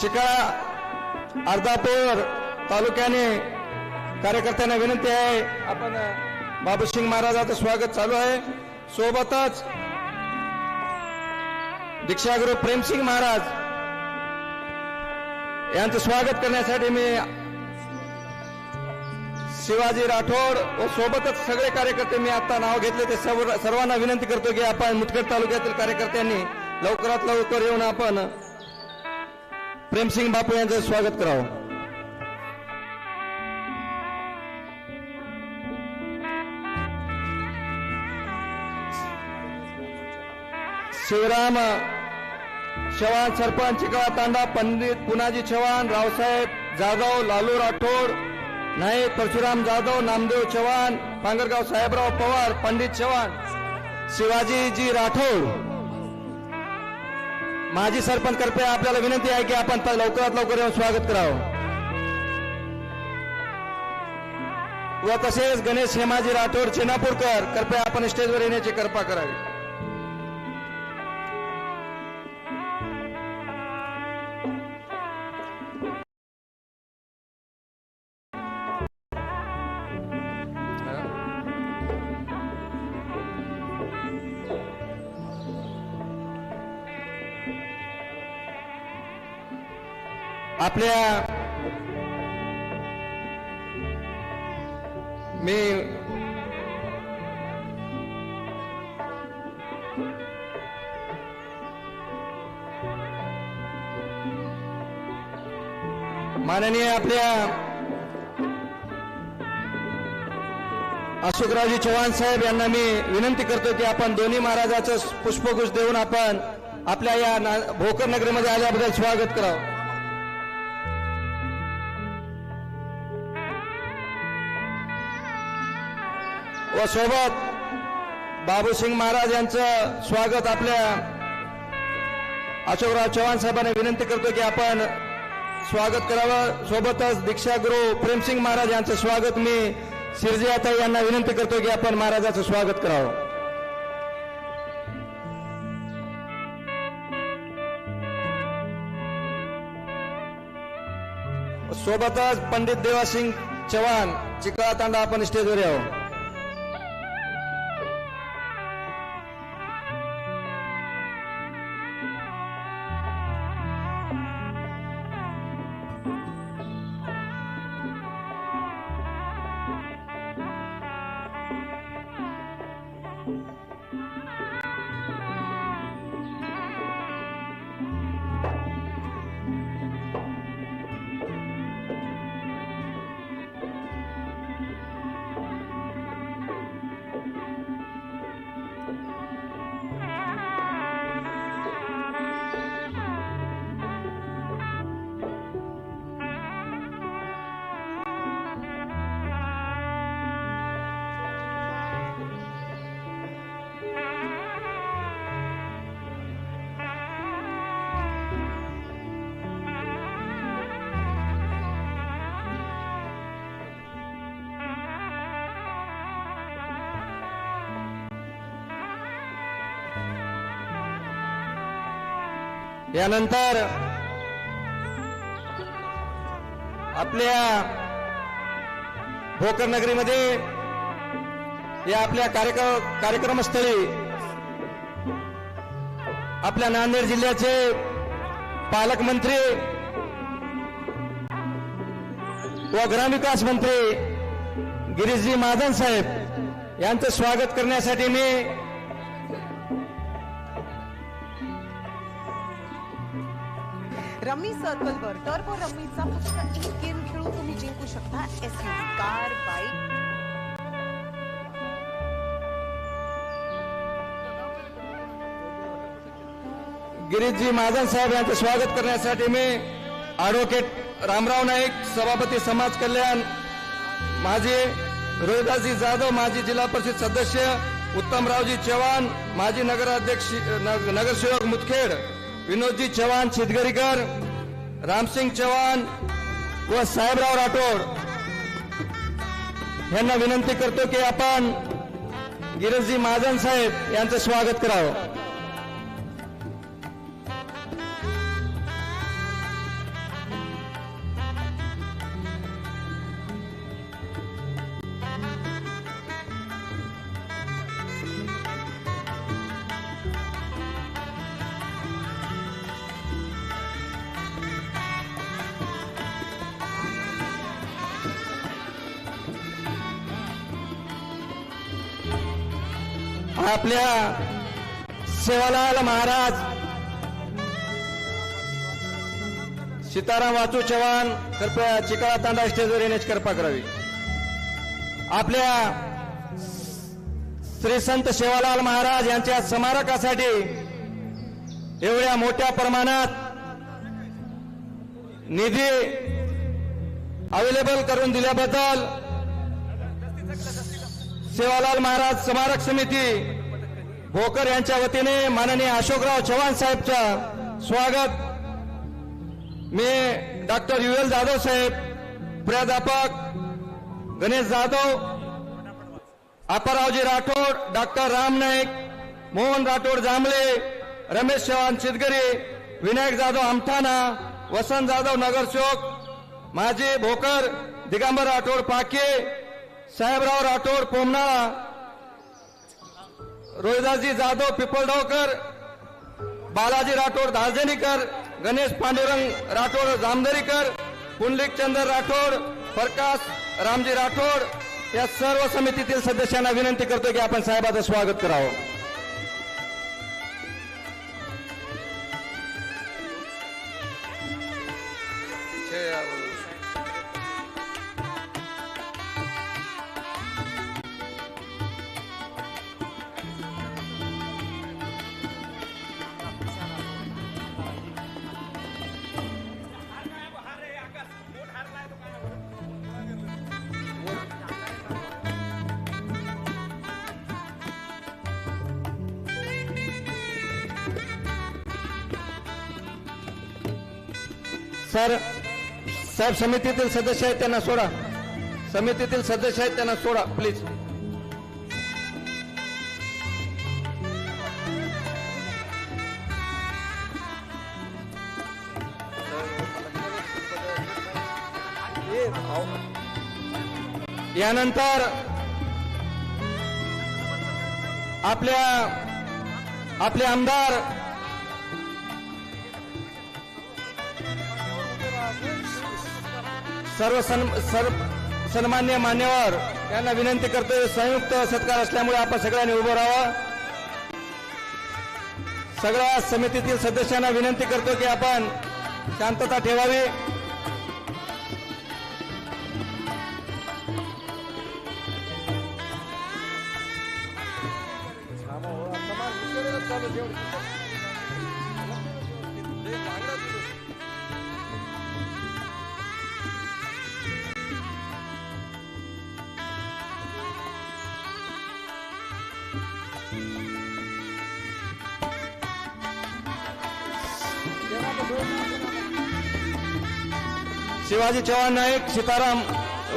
चिकाळा अर्धापूर तालुक्याने कार्यकर्त्यांना विनंती आहे. आपण बाबूसिंग महाराजाचं स्वागत चालू आहे. सोबतच दीक्षागुरु प्रेमसिंग महाराज यांचं स्वागत करण्यासाठी मी शिवाजी राठोड व सोबतच सगळे कार्यकर्ते मी आता नाव घेतले ते सर्व सर्वांना विनंती करतो की आपण मुदखेड तालुक्यातील कार्यकर्त्यांनी लवकरात लवकर येऊन आपण प्रेमसिंग बापू यांचं स्वागत करावं. शिवराम चव्हाण सरपंच चिकळा तांडा पंडित पुनाजी चव्हाण रावसाहेब जाधव लालू राठोड नाईक परशुराम जाधव नामदेव चव्हाण पांगरगाव साहेबराव पवार पंडित चव्हाण शिवाजीजी राठोड. माजी सरपंच कृपया आपल्याला विनंती आहे की आपण लवकरात लवकर येऊन स्वागत करावं. व तसेच गणेश हेमाजी राठोड चेनापूरकर कृपया आपण स्टेजवर येण्याची कृपा करावी. आपल्या मी माननीय आपल्या अशोकरावजी चव्हाण साहेब यांना मी विनंती करतो की आपण दोन्ही महाराजाचं पुष्पगुच्छ देऊन आपण आपल्या या भोकर नगरीमध्ये आल्याबद्दल स्वागत करावं. व सोबत बाबूसिंग महाराज यांचं स्वागत आपल्या अशोकराव चव्हाण साहेबांना विनंती करतो की आपण स्वागत करावं. सोबतच दीक्षागुरु प्रेमसिंग महाराज यांचं स्वागत मी सिरजियाता यांना विनंती करतो की आपण महाराजाचं स्वागत करावं. सोबतच पंडित देवासिंग चव्हाण चिकळा तांडा आपण स्टेजवर यावं यानंतर आपल्या भोकर नगरीमध्ये या आपल्या कार्यक्रम कार्यक्रमस्थळी आपल्या नांदेड जिल्ह्याचे पालकमंत्री व ग्रामविकास मंत्री गिरीशजी महाजन साहेब यांचं स्वागत करण्यासाठी मी रमी सर्कल वर. टर्बो रमीचा फक्त एक गेम खेळून तुम्ही जिंकू शकता. एस कार बाईक गिरीशजी महाजन साहेब यांचं स्वागत करण्यासाठी मी ॲडव्होकेट रामराव नाईक सभापती समाज कल्याण माझे रोहिदासजी जाधव माजी जिल्हा परिषद सदस्य उत्तमरावजी चव्हाण माजी नगराध्यक्ष नग- नगरसेवक मुदखेड विनोदजी चव्हाण शेतकरीकर रामसिंग चव्हाण व साहेबराव राठोड. यांना विनंती करतो की आपण गिरीशजी महाजन साहेब यांचं स्वागत करावं. आपल्या सेवालाल महाराज सीताराम वाचू चव्हाण कृपया चिकाळा तांडा स्टेजवर येण्याची कृपा करावी. आपल्या श्री संत सेवालाल महाराज यांच्या स्मारकासाठी एवढ्या मोठ्या प्रमाणात निधी अवेलेबल करून दिल्याबद्दल सेवालाल महाराज स्मारक समिती भोकर यांच्या वतीने माननीय अशोकराव चव्हाण साहेबचं स्वागत. मी डॉक्टर युएल जाधव साहेब प्राध्यापक गणेश जाधव अप्पारावजी राठोड डॉक्टर राम नाईक मोहन राठोड जांभळे रमेश चव्हाण शिदगरी विनायक जाधव आमठाणा वसंत जाधव नगरसेवक माजी भोकर दिगंबर राठोड पाके साहेबराव राठोड पोमनाळा रोहिदासजी जाधव पिपळगावकर बालाजी राठोड धार्जनीकर गणेश पांडुरंग राठोड जामदरीकर पुंडलिक चंद्र राठोड प्रकाश रामजी राठोड या सर्व समितीतील सदस्यांना विनंती करतो की आपण साहेबाचं स्वागत करावं. सर साहेब समितीतील सदस्य आहेत त्यांना सोडा. समितीतील सदस्य आहेत त्यांना सोडा प्लीज यानंतर आपल्या आपले आमदार सर्व सन् सर्व सन्मान्य मान्यवर यांना विनंती करतोय संयुक्त सत्कार असल्यामुळे आपण सगळ्यांनी उभं राहावं. सगळ्या समितीतील सदस्यांना विनंती करतो की आपण शांतता ठेवावी. शिवाजी चव्हाण नाईक सीताराम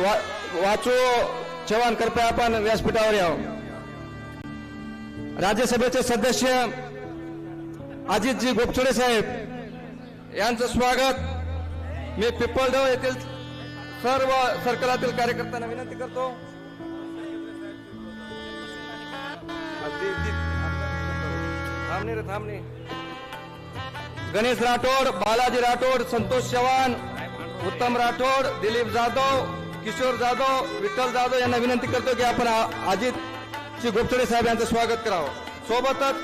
वा, वाचू चव्हाण कृपया आपण व्यासपीठावर यावं. राज्यसभेचे सदस्य अजितजी गोपचुडे साहेब यांचं स्वागत. मी पिंपळगाव येथील सर्व सर्कलातील कार्यकर्त्यांना विनंती करतो. थांबणे रे थांबणे. गणेश राठोड बालाजी राठोड संतोष चव्हाण उत्तम राठोड दिलीप जाधव किशोर जाधव विठ्ठल जाधव यांना विनंती करतो की आपण अजित श्री गोपचडे साहेब यांचं स्वागत करावं. सोबतच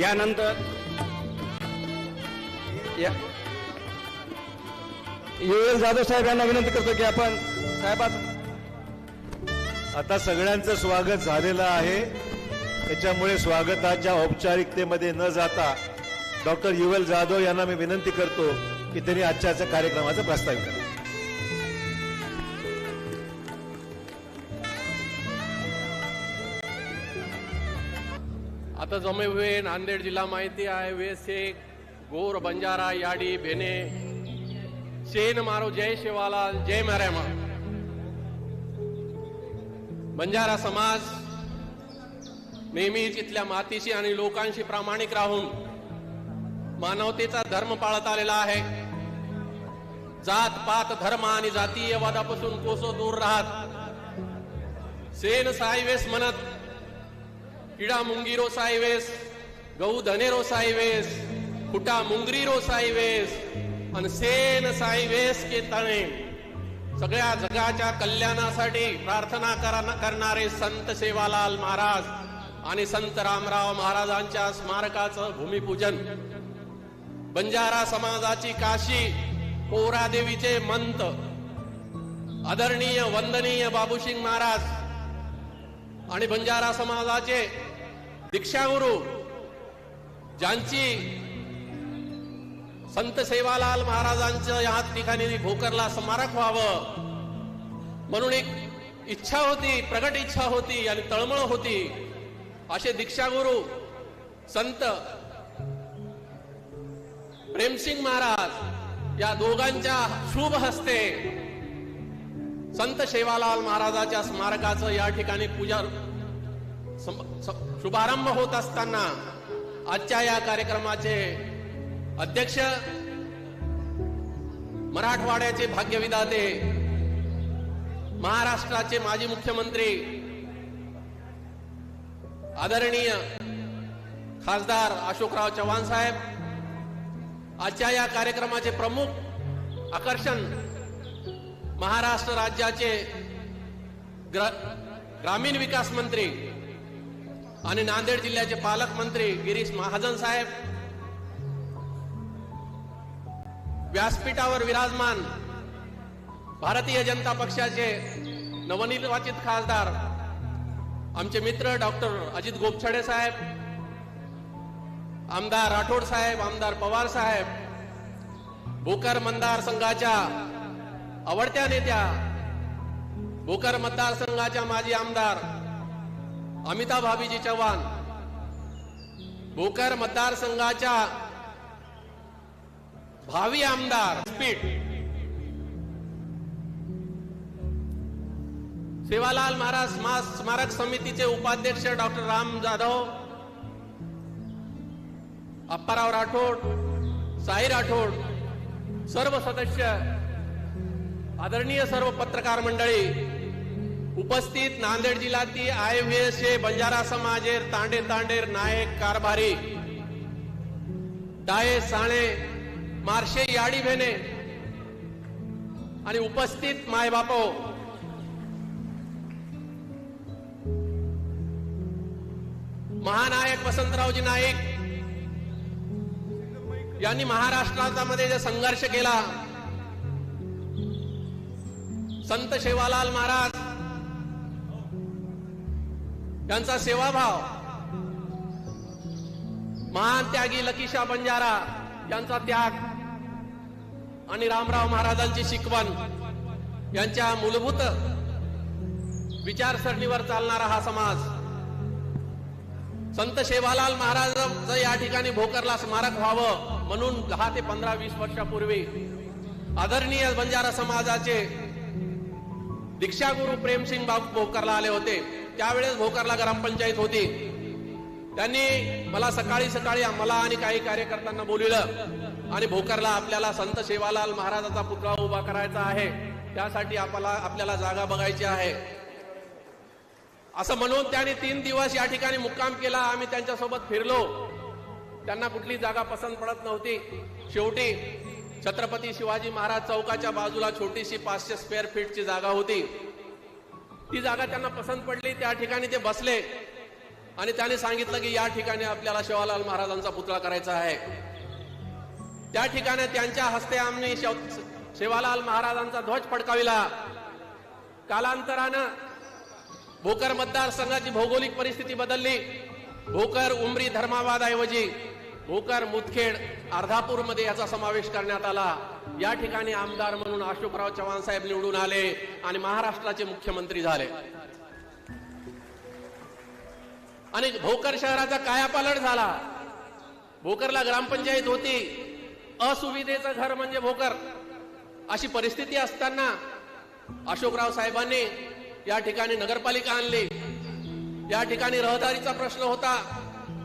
यानंतर या युएल जाधव साहेब यांना विनंती करतो की आपण साहेबाचं आता सगळ्यांचं स्वागत झालेलं आहे. त्याच्यामुळे स्वागताच्या औपचारिकतेमध्ये न जाता डॉक्टर युवल जाधव यांना मी विनंती करतो की त्यांनी आजच्या कार्यक्रमाचा प्रस्तावित करा आता जमे हुए नांदेड जिल्हा माहिती आहे वेसे गोर बंजारा याडी भेने शेन मारो जय शिवालाल जय मरामा बंजारा समाज नेहमीच इथल्या मातीशी आणि लोकांशी प्रामाणिक राहून मानवतेचा धर्म पाळत आलेला आहे. जात पात धर्म आणि जातीयवादापासून कोसो दूर राहत. सेन सायवेस म्हणत किडा मुंगीरो सायवेस गहू धनेरो साईवेस फुटा मुंगरीरो सायवेस आणि सेन सायवेस के तणे सगळ्या जगाच्या कल्याणासाठी प्रार्थना करणारे संत सेवालाल महाराज. आणि संत रामराव महाराजांच्या स्मारकाचं भूमिपूजन. बंजारा समाजाची काशी पोरादेवीचे मंत. आदरणीय वंदनीय बाबूसिंग महाराज आणि बंजारा समाजाचे दीक्षागुरु ज्यांची संत सेवालाल महाराजांचं या ठिकाणी भोकरला स्मारक व्हावं म्हणून एक इच्छा होती प्रगट इच्छा होती आणि तळमळ होती. असे दीक्षागुरु संत प्रेमसिंग महाराज या दोघांच्या शुभ हस्ते संत सेवालाल महाराजाच्या स्मारकाचं या ठिकाणी पूजा सम- शुभारंभ होत असताना आजच्या या कार्यक्रमाचे अध्यक्ष मराठवाड्याचे भाग्यविधाते महाराष्ट्राचे माजी मुख्यमंत्री आदरणीय खासदार अशोकराव चव्हाण साहेब आजच्या या कार्यक्रमाचे प्रमुख आकर्षण महाराष्ट्र राज्याचे ग्र ग्रामीण विकास मंत्री आणि नांदेड जिल्ह्याचे पालकमंत्री गिरीश महाजन साहेब व्यासपीठावर विराजमान भारतीय जनता पक्षाचे नवनिर्वाचित खासदार आमचे मित्र डॉक्टर अजित गोपछडे साहेब आमदार राठोड साहेब आमदार पवार साहेब भोकर मतदारसंघाच्या आवडत्या नेत्या भोकर मतदारसंघाच्या माजी आमदार अमिताभ भाभीजी चव्हाण भोकर मतदारसंघाच्या भावी आमदार स्पीड सेवालाल महाराज स्मारक समितीचे उपाध्यक्ष डॉक्टर राम जाधव अप्पाराव राठोड साई राठोड सर्व सदस्य आदरणीय सर्व पत्रकार मंडळी उपस्थित नांदेड जिल्ह्यातील I V S A Banjara समाजेर तांडे तांडेर नायक कारभारी डाये साणे मार्शे याडी भेने आणि उपस्थित मायबापो महानायक वसंतरावजी नाईक यांनी महाराष्ट्रामध्ये जे संघर्ष केला संत शेवालाल महाराज यांचा सेवाभाव महान त्यागी लकीशा बंजारा यांचा त्याग आणि रामराव महाराजांची शिकवण यांच्या मूलभूत विचारसरणीवर चालणारा हा समाज संत शेवालाल महाराजांचं या ठिकाणी भोकरला स्मारक व्हावं म्हणून दहा ते पंधरा वीस वर्षापूर्वी आदरणीय बंजारा समाजाचे दीक्षागुरु प्रेमसिंग बाबू भोकरला आले होते. त्यावेळेस भोकरला ग्रामपंचायत होती. त्यांनी मला सकाळी सकाळी मला आणि काही कार्यकर्त्यांना बोलिलं आणि भोकरला आपल्याला संत सेवालाल महाराजाचा पुतळा उभा करायचा आहे. त्यासाठी आपल्याला आपल्याला जागा बघायची आहे. असं म्हणून त्यांनी तीन दिवस या ठिकाणी मुक्काम केला. आम्ही त्यांच्यासोबत फिरलो. त्यांना कुठली जागा पसंत पडत नव्हती. शेवटी छत्रपती शिवाजी महाराज चौकाच्या बाजूला छोटीशी पाचशे स्क्वेअर फीटची जागा होती. ती जागा त्यांना पसंत पडली. त्या ठिकाणी ते बसले. आणि त्याने सांगितलं की या ठिकाणी आपल्याला शिवालाल महाराजांचा पुतळा करायचा आहे. त्या ठिकाणी त्यांच्या हस्ते आम्ही शिवालाल महाराजांचा ध्वज फडकाविला. कालांतरानं भोकर मतदारसंघाची भौगोलिक परिस्थिती बदलली. भोकर उमरी धर्माबादऐवजी भोकर मुदखेड अर्धापूरमध्ये याचा समावेश करण्यात आला. या ठिकाणी आमदार म्हणून अशोकराव चव्हाण साहेब निवडून आले आणि महाराष्ट्राचे मुख्यमंत्री झाले. आणि भोकर शहराचा कायापालट झाला. भोकरला ग्रामपंचायत होती. असुविधेचं घर म्हणजे भोकर. अशी परिस्थिती असताना अशोकराव साहेबांनी या ठिकाणी नगरपालिका आणली. या ठिकाणी रहदारीचा प्रश्न होता.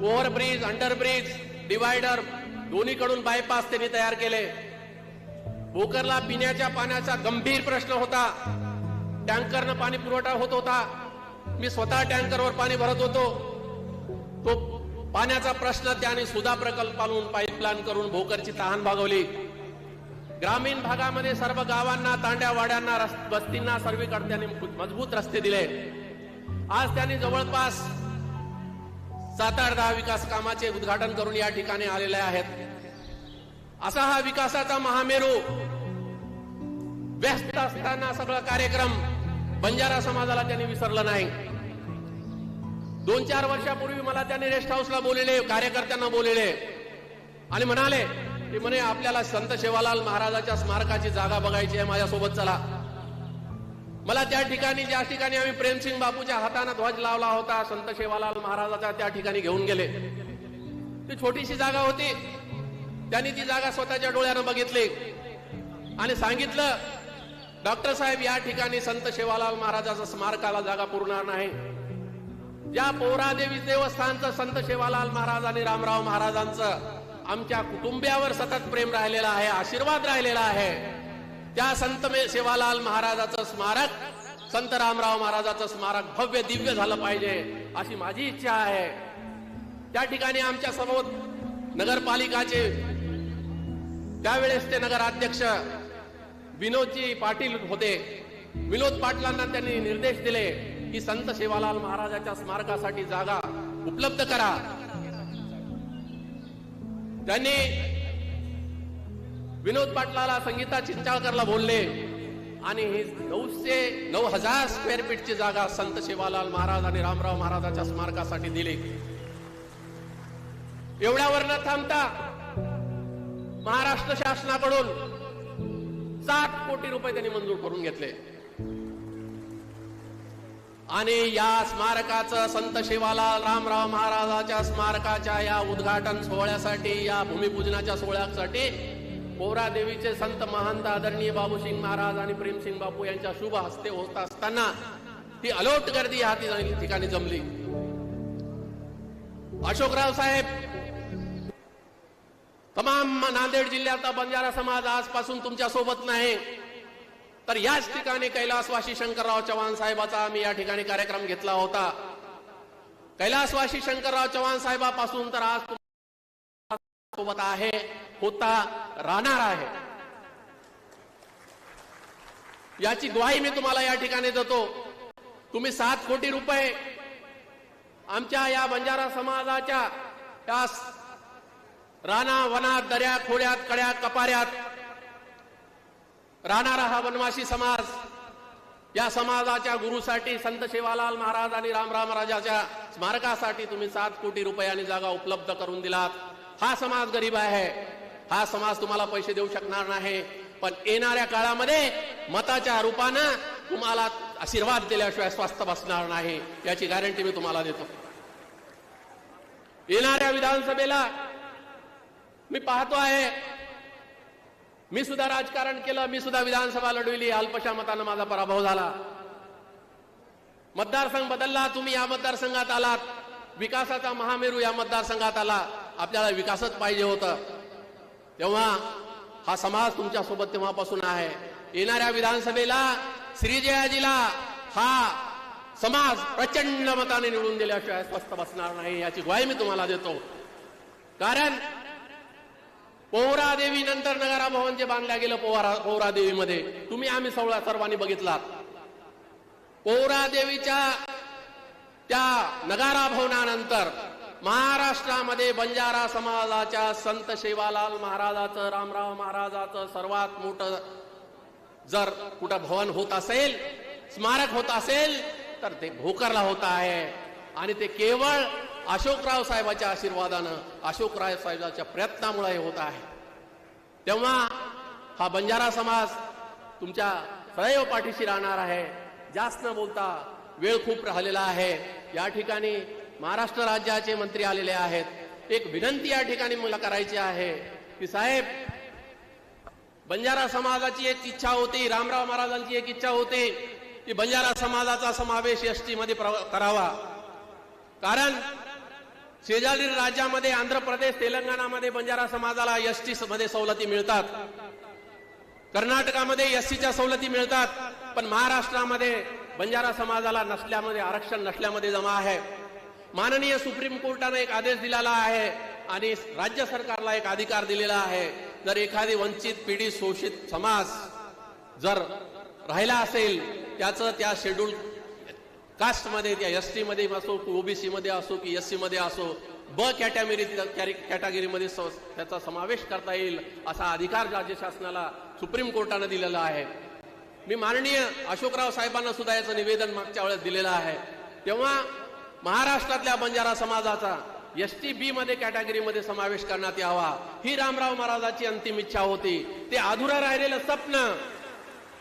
ओव्हरब्रिज अंडरब्रिज डिवायडर दोन्हीकडून बायपास त्यांनी तयार केले. भोकरला पिण्याच्या पाण्याचा गंभीर प्रश्न होता. टँकरनं पाणी पुरवठा होत होता. मी स्वतः टँकरवर पाणी भरत होतो. तो पाण्याचा प्रश्न त्याने सुधा प्रकल्पातून पाईपलाईन करून भोकरची तहान भागवली. ग्रामीण भागामध्ये सर्व गावांना तांड्या वाड्यांना वस्तींना सर्वीकडे त्यांनी मजबूत रस्ते दिले. आज त्यांनी जवळपास सात आठ दहा विकास कामाचे उद्घाटन करून या ठिकाणी आलेले आहेत. असा हा विकासाचा महामेरू व्यस्त असताना सगळा कार्यक्रम बंजारा समाजाला त्यांनी विसरलं नाही. दोन चार वर्षापूर्वी मला त्यांनी रेस्ट हाऊसला बोलले कार्यकर्त्यांना बोलले आणि म्हणाले ते म्हणे आपल्याला संत शेवालाल महाराजाच्या स्मारकाची जागा बघायची आहे माझ्यासोबत चला. मला त्या ठिकाणी ज्या ठिकाणी आम्ही प्रेमसिंग बापूच्या हाताने ध्वज लावला होता संत शेवालाल महाराजाचा त्या ठिकाणी घेऊन गेले. ती छोटीशी जागा होती. त्यांनी ती जागा स्वतःच्या डोळ्यानं बघितली आणि सांगितलं डॉक्टर साहेब या ठिकाणी संत शेवालाल महाराजाचा स्मारकाला जागा पुरणार नाही. ज्या पोहरादेवी देवस्थानचं संत शेवालाल महाराज आणि रामराव महाराजांचं आमच्या कुटुंबियावर सतत प्रेम राहिलेला आहे आशीर्वाद राहिलेला आहे. त्या संत सेवालाल महाराजाचं स्मारक संत रामराव महाराजाचं स्मारक भव्य दिव्य झालं पाहिजे अशी माझी इच्छा आहे. त्या ठिकाणी आमच्यासमोर नगरपालिकाचे त्यावेळेस ते नगराध्यक्ष विनोदजी पाटील होते विनोद पाटलांना त्यांनी निर्देश दिले की संत सेवालाल महाराजाच्या स्मारकासाठी जागा उपलब्ध करा. त्यांनी विनोद पाटलाला संगीता चिंचाळकरला बोलले. आणि ही नऊशे नऊ हजार स्क्वेअर फीटची जागा संत शिवालाल महाराज आणि रामराव महाराजाच्या स्मारकासाठी दिली. एवढ्यावर न थांबता महाराष्ट्र शासनाकडून सात कोटी रुपये त्यांनी मंजूर करून घेतले. आणि या स्मारकाचं संत शिवालाल रामराव महाराजाच्या स्मारकाच्या या उद्घाटन सोहळ्यासाठी या भूमिपूजनाच्या सोहळ्यासाठी पोरा देवीचे संत महंत आदरणीय बाबूसिंग महाराज आणि प्रेमसिंग बापू यांच्या शुभ हस्ते होत असताना ती अलोट गर्दी या ठिकाणी- ठिकाणी जमली. अशोकराव साहेब तमाम नांदेड जिल्ह्याचा बंजारा समाज आजपासून तुमच्यासोबत नाही. तर याच ठिकाणी कैलासवासी शंकरराव चव्हाण साहेबाचा आम्ही या ठिकाणी कार्यक्रम घेतला होता. कैलासवासी शंकरराव चव्हाण साहेबापासून तर आज सोबत आहे होता राहणार आहे. याची ग्वाही मी तुम्हाला या ठिकाणी देतो. तुम्ही सात कोटी रुपये आमच्या या बंजारा समाजाच्या या राणा वनात दर्या खोड्यात कड्यात कपाऱ्यात राहणारा हा वनवासी समाज. या समाजाच्या गुरुसाठी संत शिवालाल महाराज आणि रामराम राजाच्या स्मारकासाठी तुम्ही सात कोटी रुपयांनी जागा उपलब्ध करून दिलात. हा समाज गरीब आहे. हा समाज तुम्हाला पैसे देऊ शकणार नाही. पण येणाऱ्या काळामध्ये मताच्या रूपानं तुम्हाला आशीर्वाद दिल्याशिवाय स्वस्थ बसणार नाही. याची गॅरंटी मी तुम्हाला देतो. येणाऱ्या विधानसभेला मी पाहतो आहे मी सुद्धा राजकारण केलं मी सुद्धा विधानसभा लढविली अल्पशा मतानं माझा पराभव झाला. मतदारसंघ बदलला तुम्ही या मतदारसंघात आलात. विकासाचा महामेरू या मतदारसंघात आला. आपल्याला विकासच पाहिजे होतं. तेव्हा हा समाज तुमच्यासोबत तेव्हापासून आहे. येणाऱ्या विधानसभेला श्रीजयाजीला हा समाज प्रचंड मताने निवडून दिल्याशिवाय स्वस्थ बसणार नाही याची ग्वाही मी तुम्हाला देतो. कारण पोहरादेवी नंतर नगारा भवन जे बांधल्या गेलं पोहरा पोहरादेवीमध्ये. तुम्ही आम्ही सवळा सर्वांनी बघितलात. पोहरादेवीच्या त्या नगारा भवनानंतर महाराष्ट्रामध्ये बंजारा समाजाच्या संत सेवालाल महाराजाचं रामराव महाराजाचं सर्वात मोठं जर कुठं भवन होत असेल स्मारक होत असेल तर ते भोकरला होत आहे. आणि ते केवळ अशोकराव साहेबाच्या आशीर्वादानं अशोकराव साहेबाच्या प्रयत्नामुळे हे होत आहे. तेव्हा हा बंजारा समाज तुमच्या सदैव पाठीशी राहणार आहे. जास्त न बोलता वेळ खूप राहिलेला आहे. या ठिकाणी महाराष्ट्र राज्याचे मंत्री आलेले आहेत. एक विनंती या ठिकाणी मला करायची आहे की साहेब बंजारा समाजाची एक इच्छा होती रामराव महाराजांची एक इच्छा होती की बंजारा समाजाचा समावेश एसटी मध्ये प्रव- करावा. कारण शेजारील राज्यामध्ये आंध्र प्रदेश तेलंगणामध्ये बंजारा समाजाला एसटी मध्ये सवलती मिळतात. कर्नाटकामध्ये एससीच्या सवलती मिळतात पण महाराष्ट्रामध्ये बंजारा समाजाला नसल्यामध्ये आरक्षण नसल्यामध्ये जमा आहे. माननीय सुप्रीम कोर्टाने एक आदेश दिलेला आहे आणि राज्य सरकारला एक अधिकार दिलेला आहे. जर एखादी वंचित पिढी शोषित समाज जर राहिला असेल त्याचं त्या शेड्यूल कास्टमध्ये त्या एस टीमध्ये असो की ओबीसीमध्ये असो की एस सीमध्ये असो ब कॅटेगरी कॅटेगरीमध्ये स- त्याचा समावेश करता येईल असा अधिकार राज्य शासनाला सुप्रीम कोर्टानं दिलेला आहे. मी माननीय अशोकराव साहेबांना सुद्धा याचं निवेदन मागच्या वेळेस दिलेलं आहे. तेव्हा महाराष्ट्रातल्या बंजारा समाजाचा एस टी बी मध्ये कॅटेगरीमध्ये समावेश करण्यात यावा. ही रामराव महाराजाची अंतिम इच्छा होती. ते अधुरं राहिलेलं स्वप्न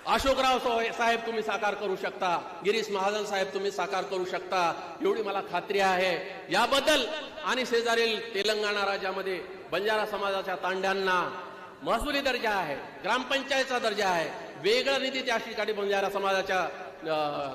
अशोकराव साहेब तुम्ही साकार करू शकता. गिरीश महाजन साहेब तुम्ही साकार करू शकता. एवढी मला खात्री आहे. याबद्दल आणि शेजारील तेलंगणा राज्यामध्ये बंजारा समाजाच्या तांड्यांना महसुली दर्जा आहे. ग्रामपंचायतचा दर्जा आहे. वेगळा निधी त्या ठिकाणी बंजारा समाजाच्या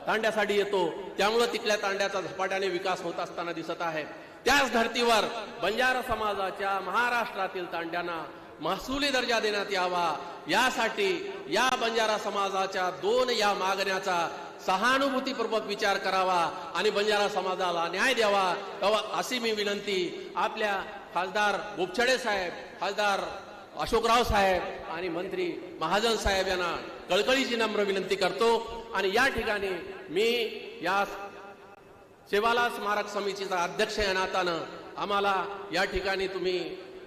तांड्यासाठी येतो. त्यामुळं तिथल्या तांड्याचा झपाट्याने विकास होत असताना दिसत आहे. त्याच धर्तीवर बंजारा समाजाच्या महाराष्ट्रातील तांड्यांना महसुली दर्जा देण्यात यावा. यासाठी या बंजारा समाजाच्या दोन या मागण्याचा सहानुभूतीपूर्वक विचार करावा आणि बंजारा समाजाला न्याय द्यावा. तेव्हा अशी मी विनंती आपल्या खासदार गोपछडे साहेब खासदार अशोकराव साहेब आणि मंत्री महाजन साहेब यांना कळकळीची नम्र विनंती करतो. आणि या ठिकाणी मी या सेवाला स्मारक समितीचा अध्यक्ष या नातानं आम्हाला या ठिकाणी तुम्ही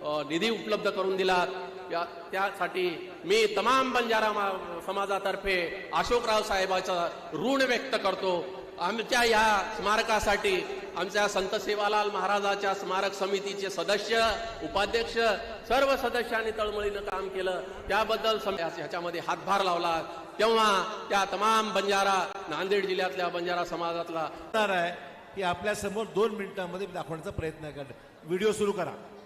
निधी उपलब्ध करून दिलात. या त्यासाठी मी तमाम बंजारा मा- समाजातर्फे अशोकराव साहेबाचं ऋण व्यक्त करतो. आमच्या या स्मारकासाठी आमच्या संत सेवालाल महाराजाच्या स्मारक समितीचे सदस्य उपाध्यक्ष सर्व सदस्यांनी तळमळीनं काम केलं. त्याबद्दल ह्याच्यामध्ये हातभार लावला. तेव्हा त्या तमाम बंजारा नांदेड जिल्ह्यातल्या बंजारा समाजातला आहे की आपल्यासमोर दोन मिनिटांमध्ये दाखवण्याचा प्रयत्न करा व्हिडिओ सुरू करा.